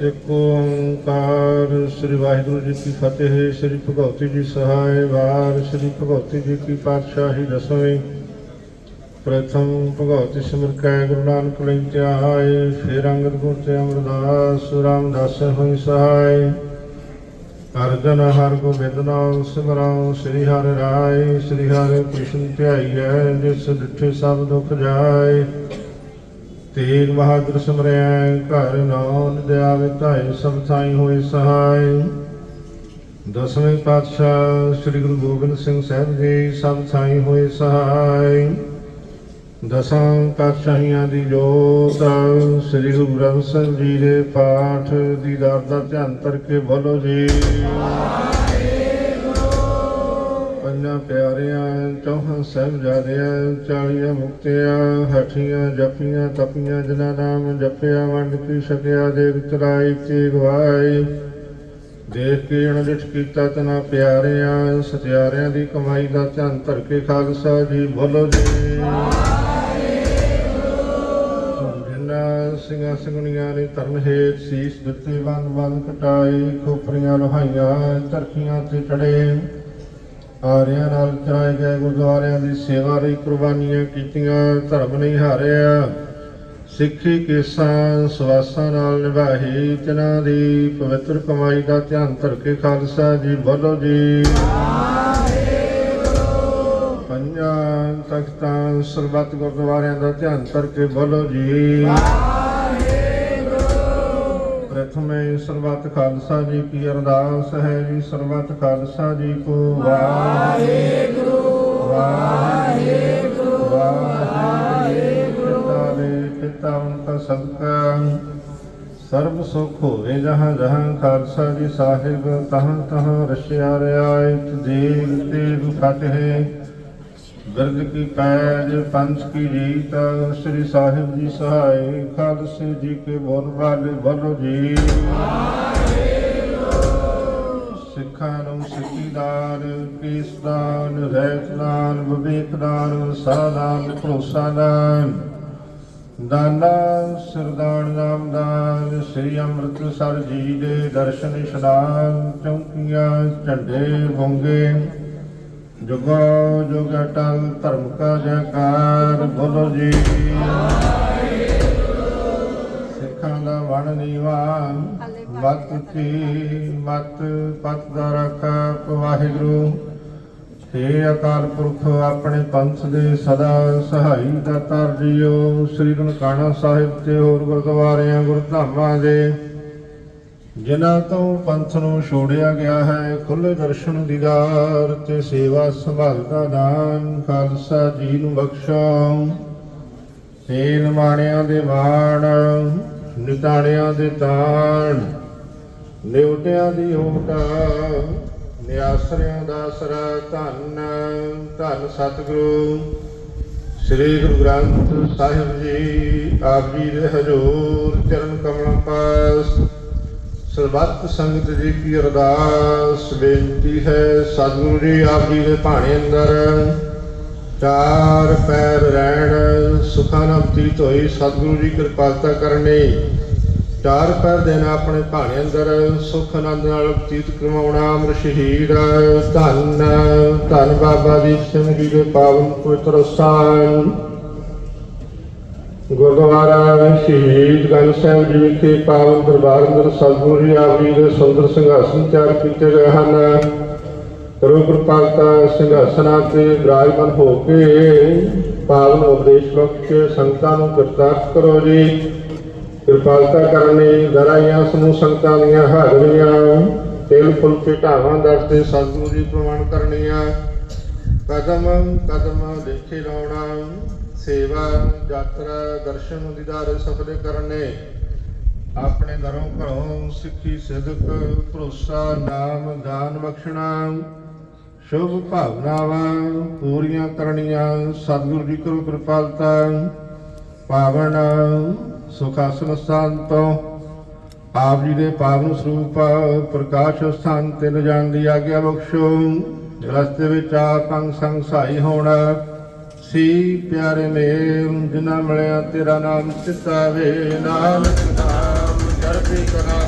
ਇੱਕ ਓੰਕਾਰ ਸ੍ਰੀ ਵਾਹਿਗੁਰੂ ਜੀ ਕੀ ਫਤਿਹ, ਸ੍ਰੀ ਭਗਵਤੀ ਜੀ ਸਹਾਇ ਵਾਰ ਸ੍ਰੀ ਭਗਵਤੀ ਜੀ ਕੀ ਪਾਤਸ਼ਾਹੀ ਦਸਵੇਂ। ਪ੍ਰਥਮ ਭਗਵਤੀ ਸਿਮਰ ਕੈ, ਗੁਰੂ ਨਾਨਕ ਲਈ ਧਿਆਏ ਫਿਰ ਅੰਗਦ ਗੁਰ ਤੇ ਅਮਰਦਾਸ, ਰਾਮਦਾਸ ਹੋਈ ਸਹਾਇ ਅਰਜਨ ਹਰ ਗੋਬਿੰਦ ਨਾਮ ਸਿਮਰਾਂ ਸ੍ਰੀ ਹਰਿ ਰਾਏ, ਸ੍ਰੀ ਹਰਿ ਕ੍ਰਿਸ਼ਨ ਧਿਆਈਐ, ਜਿਸ ਡਿਠੇ ਸਭ ਦੁਖ ਜਾਏ। ਤੇਗ ਬਹਾਦਰ ਸਮਰਿਆ, ਘਰ ਨਾਮ ਦਇਆ ਵਿਤਾਏ ਸਭ ਥਾਈ ਹੋਏ ਸਹਾਈ ਦਸਵੇਂ ਪਾਤਸ਼ਾਹ ਸ੍ਰੀ ਗੁਰੂ ਗੋਬਿੰਦ ਸਿੰਘ ਸਾਹਿਬ ਜੀ, ਸਭ ਥਾਈ ਹੋਏ ਸਹਾਈ ਦਸਾਂ ਪਾਤਸ਼ਾਹੀਆਂ ਦੀ ਜੋਤ, ਸ੍ਰੀ ਗੁਰੂ ਗ੍ਰੰਥ ਸਾਹਿਬ ਜੀ ਦੇ ਪਾਠ ਦੀ ਦਰ ਦਾ ਧਿਆਨ ਕਰਕੇ ਬੋਲੋ ਜੀ। ਪੰਜਾਂ ਪਿਆਰਿਆਂ, ਚੌਹਾਂ ਸਾਹਿਬਜ਼ਾਦਿਆਂ ਚਾਲੀਆਂ ਮੁਕਤਿਆਂ, ਹਠੀਆਂ ਜਪੀਆਂ, ਤਪੀਆਂ, ਜਿਨ੍ਹਾਂ ਨਾਮ ਜਪਿਆ, ਵੰਡ ਕੀ ਛਕਿਆ ਦੇ ਵਿਤਰਾਈ ਤੇ ਗਵਾਈ ਦੇਖ ਕੇ ਅਣਡਿਠ ਕੀਤਾ ਤਨਾ ਪਿਆਰਿਆਂ, ਸਤਿਆਰਿਆਂ ਦੀ ਕਮਾਈ ਦਾ ਧਿਆਨ ਧਰ ਕੇ ਖਾਲਸਾ ਜੀ, ਬੋਲੋ ਜੀ। ਜਿਨ੍ਹਾਂ ਸਿੰਘਾਂ ਸਿੰਘਣੀਆਂ ਨੇ ਧਰਮ ਹੇਤ ਸੀਸ ਦਿੱਤੇ ਬੰਦ ਬੰਦ ਕਟਾਈ, ਖੋਪਰੀਆਂ ਲੋਹਾਈਆਂ, ਧਰਖੀਆਂ ਤੇ ਚੜੇ। ਆਰਿਆਂ ਨਾਲ ਚਲਾਏ ਗਏ ਗੁਰਦੁਆਰਿਆਂ ਦੀ ਸੇਵਾ ਲਈ ਕੁਰਬਾਨੀਆਂ ਕੀਤੀਆਂ, ਧਰਮ ਨਹੀਂ ਹਾਰਿਆ। ਸਿੱਖੀ ਕੇਸਾਂ ਸਵਾਸਾਂ ਨਾਲ ਨਿਭਾਹੀ ਜਿਨ੍ਹਾਂ ਦੀ ਪਵਿੱਤਰ ਕਮਾਈ ਦਾ ਧਿਆਨ ਧਰ ਕੇ ਖਾਲਸਾ ਜੀ, ਬੋਲੋ ਜੀ। ਪੰਜਾਂ ਤਖਤਾਂ ਸਰਬੱਤ ਗੁਰਦੁਆਰਿਆਂ ਦਾ ਧਿਆਨ ਧਰ ਕੇ ਬੋਲੋ ਜੀ। ਪ੍ਰਥਮੇ ਸਰਬੱਤ ਖਾਲਸਾ ਜੀ ਕੀ ਅਰਦਾਸ ਹੈ ਜੀ, ਸਰਬੱਤ ਖਾਲਸਾ ਜੀ ਕੋ ਵਾਹਿਗੁਰੂ ਵਾਹਿਗੁਰੂ ਵਾਹਿਗੁਰੂ। ਪਿਤਾ ਪਿਤਾ ਉਨਕਾ ਸਦਕਾ ਸਰਬ ਸੁਖ ਹੋਵੇ ਜਹਾਂ ਜਹਾਂ ਖਾਲਸਾ ਜੀ ਸਾਹਿਬ, ਤਹਾਂ ਤਹਾਂ ਰਸ਼ਿਆ ਰਿਆਇਤ ਦੇਗ ਤੇਗ ਫਤਿਹ। ਬਿਰਦ ਕੀ ਪੈਜ ਪੰਚ ਕੀ ਜੀਤ ਸ੍ਰੀ ਸਾਹਿਬ ਜੀ ਸਹਾਇ ਖਾਲਸੇ ਜੀ ਕੇ ਬੋਲ ਵਾਲੇ ਬੋਲੋ ਜੀ। ਸਿੱਖਾਂ ਨੂੰ ਸਿੱਖੀਦਾਰ ਕੇਸਦਾਨ ਰਹਿਤਦਾਨ ਵਿਵੇਕਦਾਨ ਸਾਦਾਨ ਭਰੋਸਾਦਾਨ ਦਾਨਾ ਸਰਦਾਨ ਨਾਮਦਾਨ ਸ੍ਰੀ ਅੰਮ੍ਰਿਤਸਰ ਜੀ ਦੇ ਦਰਸ਼ਨ ਇਸ਼ਨਾਨ ਚੌਂਕੀਆਂ, ਝੰਡੇ ਬੋਂਗੇ ਜੁਗੋ ਜੁਗ ਅਟਲ ਧਰਮ ਕਾ ਜੈਕਾਰ ਬੋਲੋ ਜੀ। ਸਿੱਖਾਂ ਦਾ ਵਣ ਨੀਵਾਨ ਮਤ ਕੀ ਮਤ ਪਤ ਦਾ ਰੱਖਾ ਵਾਹਿਗੁਰੂ। ਹੇ ਅਕਾਲ ਪੁਰਖ ਆਪਣੇ ਪੰਥ ਦੇ ਸਦਾ ਸਹਾਈ ਦਾਤਾਰ ਜੀਓ। ਸ੍ਰੀ ਨਨਕਾਣਾ ਸਾਹਿਬ ਤੇ ਹੋਰ ਗੁਰਦੁਆਰਿਆਂ ਗੁਰਧਾਮਾਂ ਦੇ ਜਿਨ੍ਹਾਂ ਤੋਂ ਪੰਥ ਨੂੰ ਛੋੜਿਆ ਗਿਆ ਹੈ ਖੁੱਲੇ ਦਰਸ਼ਨ ਦੀਦਾਰ ਤੇ ਸੇਵਾ ਸੰਭਾਲ ਦਾ ਦਾਨ, ਖਾਲਸਾ ਜੀ ਨੂੰ ਬਖਸ਼ੋ ਤੇਲ ਮਾਣਿਆਂ ਦੇ ਮਾਣ, ਨਿਤਾਣਿਆਂ ਦੇ ਤਾਣ, ਨਿਉਟਿਆਂ ਦੀ ਹੋਟਾ, ਨਿਆਸਰਿਆਂ ਦਾ ਸਰਾ ਧੰਨ ਧੰਨ ਸਤਿਗੁਰੂ। ਸ੍ਰੀ ਗੁਰੂ ਗ੍ਰੰਥ ਸਾਹਿਬ ਜੀ, ਆਪ ਜੀ ਦੇ ਹਜ਼ੂਰ ਚਰਨ ਕਮਲਾਂ ਪਾਸ ਸਰਬੱਤ ਸੰਗਤ ਜੀ ਕੀ ਅਰਦਾਸ, ਬੇਨਤੀ ਹੈ, ਸਤਿਗੁਰੂ ਜੀ ਆਪ ਜੀ ਦੇ ਭਾਣੇ ਅੰਦਰ ਚਾਰ ਪੈਰ ਰਹਿਣ, ਸੁਖਾਂ ਨਾਲ ਬਤੀਤ ਹੋਈ, ਸਤਿਗੁਰੂ ਜੀ ਕਿਰਪਾਲਤਾ ਕਰਨੀ ਚਾਰ ਪੈਰ ਦਿਨ ਆਪਣੇ ਭਾਣੇ ਅੰਦਰ, ਸੁਖ ਆਨੰਦ ਨਾਲ ਬਤੀਤ ਕਰਵਾਉਣਾ ਅਮਰ ਸ਼ਹੀਦ, ਧੰਨ ਧੰਨ ਬਾਬਾ ਦੀਪ ਸਿੰਘ ਜੀ ਦੇ ਪਾਵਨ ਪਵਿੱਤਰ ਸਥਾਨ। ਗੁਰਦੁਆਰਾ ਸ਼ਹੀਦ ਗੰਜ ਸਾਹਿਬ ਜੀ ਵਿਖੇ ਪਾਵਨ ਦਰਬਾਰ ਅੰਦਰ ਸਤਿਗੁਰੂ ਜੀ ਆਪ ਜੀ ਦੇ ਸੁੰਦਰ ਸਿੰਘਾਸਨ ਤਿਆਰ ਕੀਤੇ ਗਏ ਹਨ। ਕਰੋ ਕਿਰਪਾਲਤਾ ਸਿੰਘਾਸਨਾਂ ਤੇ ਵਿਰਾਜਮਾਨ ਹੋ ਕੇ ਪਾਵਨ ਉਪਦੇਸ਼ ਬਖਸ਼ ਕੇ ਸੰਗਤਾਂ ਨੂੰ ਕਿਰਤਾਰਥ ਕਰੋ ਜੀ। ਕਿਰਪਾਲਤਾ ਕਰਨੀ ਦਰਾਈਆਂ ਸਮੂਹ ਸੰਗਤਾਂ ਦੀਆਂ ਹਾਜ਼ਰੀਆਂ, ਤੇਲ ਫੁੱਲ ਕੇ ਢਾਵਾਂ ਦਰ ਤੇ ਸਤਿਗੁਰੂ ਜੀ ਪ੍ਰਵਾਨ ਕਰਨੀਆਂ। ਕਦਮ ਕਦਮ ਦੇਖੇ ਲਾਉਣਾ। ਸੇਵਾ, ਯਾਤਰਾ, ਦਰਸ਼ਨ ਦੀਦਾਰ ਸਫਲ ਕਰਨੇ ਆਪਣੇ ਘਰੋਂ ਘਰੋਂ ਸਿੱਖੀ ਸਿਦਕ ਭਰੋਸਾ, ਨਾਮ, ਦਾਨ ਬਖਸ਼ਣਾ, ਸ਼ੁਭ ਭਾਵਨਾਵਾਂ ਪੂਰੀਆਂ ਕਰਨੀਆਂ। ਸਤਿਗੁਰੂ ਜੀ ਕਰੋ ਕਿਰਪਾਲਤਾ ਪਾਵਨ ਸੁਖਾਸਨ ਸਥਾਨ ਤੋਂ। ਆਪ ਜੀ ਦੇ ਪਾਵਨ ਸਰੂਪ ਪ੍ਰਕਾਸ਼ ਸਥਾਨ ਤੇ ਲਿਜਾਣ ਦੀ ਆਗਿਆ ਬਖਸ਼ੋ। ਰਸਤੇ ਵਿੱਚ ਆਪ ਅੰਗ ਸੰਗ ਸਹਾਈ ਹੋਣਾ। ਸੀ ਪਿਆਰੇ ਮੇਲ ਜਿਨ੍ਹਾਂ ਮਿਲਿਆ ਤੇਰਾ ਨਾਮ ਚਿਤਾਵੇ ਨਾਨਕ ਨਾਮ ਜਰਪੀ ਕਰਾ,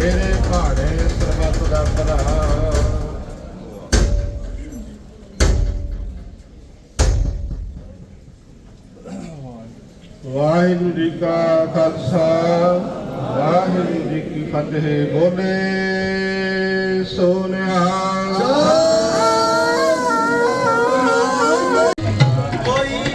ਤੇਰੇ ਭਾਣੇ ਸਰਬੱਤ ਦਾ ਭਲਾ। ਵਾਹਿਗੁਰੂ ਜੀ ਕਾ ਖਾਲਸਾ, ਵਾਹਿਗੁਰੂ ਜੀ ਕੀ ਫਤਿਹ। ਬੋਲੇ ਸੋਨਿਆ 我已。